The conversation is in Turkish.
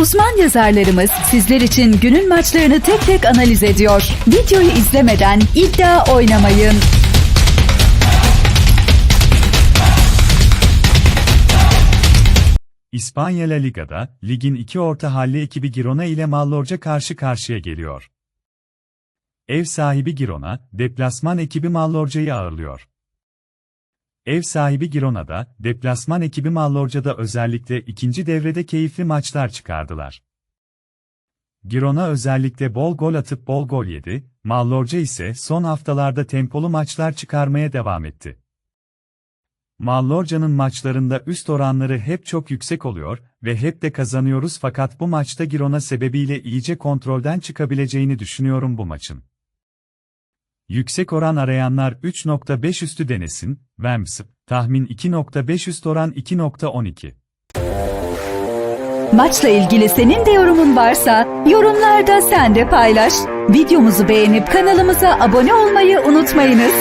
Uzman yazarlarımız sizler için günün maçlarını tek tek analiz ediyor. Videoyu izlemeden iddia oynamayın. İspanya La Liga'da, ligin iki orta halli ekibi Girona ile Mallorca karşı karşıya geliyor. Ev sahibi Girona, deplasman ekibi Mallorca'yı ağırlıyor. Ev sahibi Girona'da, deplasman ekibi Mallorca'da özellikle ikinci devrede keyifli maçlar çıkardılar. Girona özellikle bol gol atıp bol gol yedi, Mallorca ise son haftalarda tempolu maçlar çıkarmaya devam etti. Mallorca'nın maçlarında üst oranları hep çok yüksek oluyor ve hep de kazanıyoruz fakat bu maçta Girona sebebiyle iyice kontrolden çıkabileceğini düşünüyorum bu maçın. Yüksek oran arayanlar 3.5 üstü denesin, Vems, tahmin 2.5 üst oran 2.12. Maçla ilgili senin de yorumun varsa yorumlarda sen de paylaş. Videomuzu beğenip kanalımıza abone olmayı unutmayınız.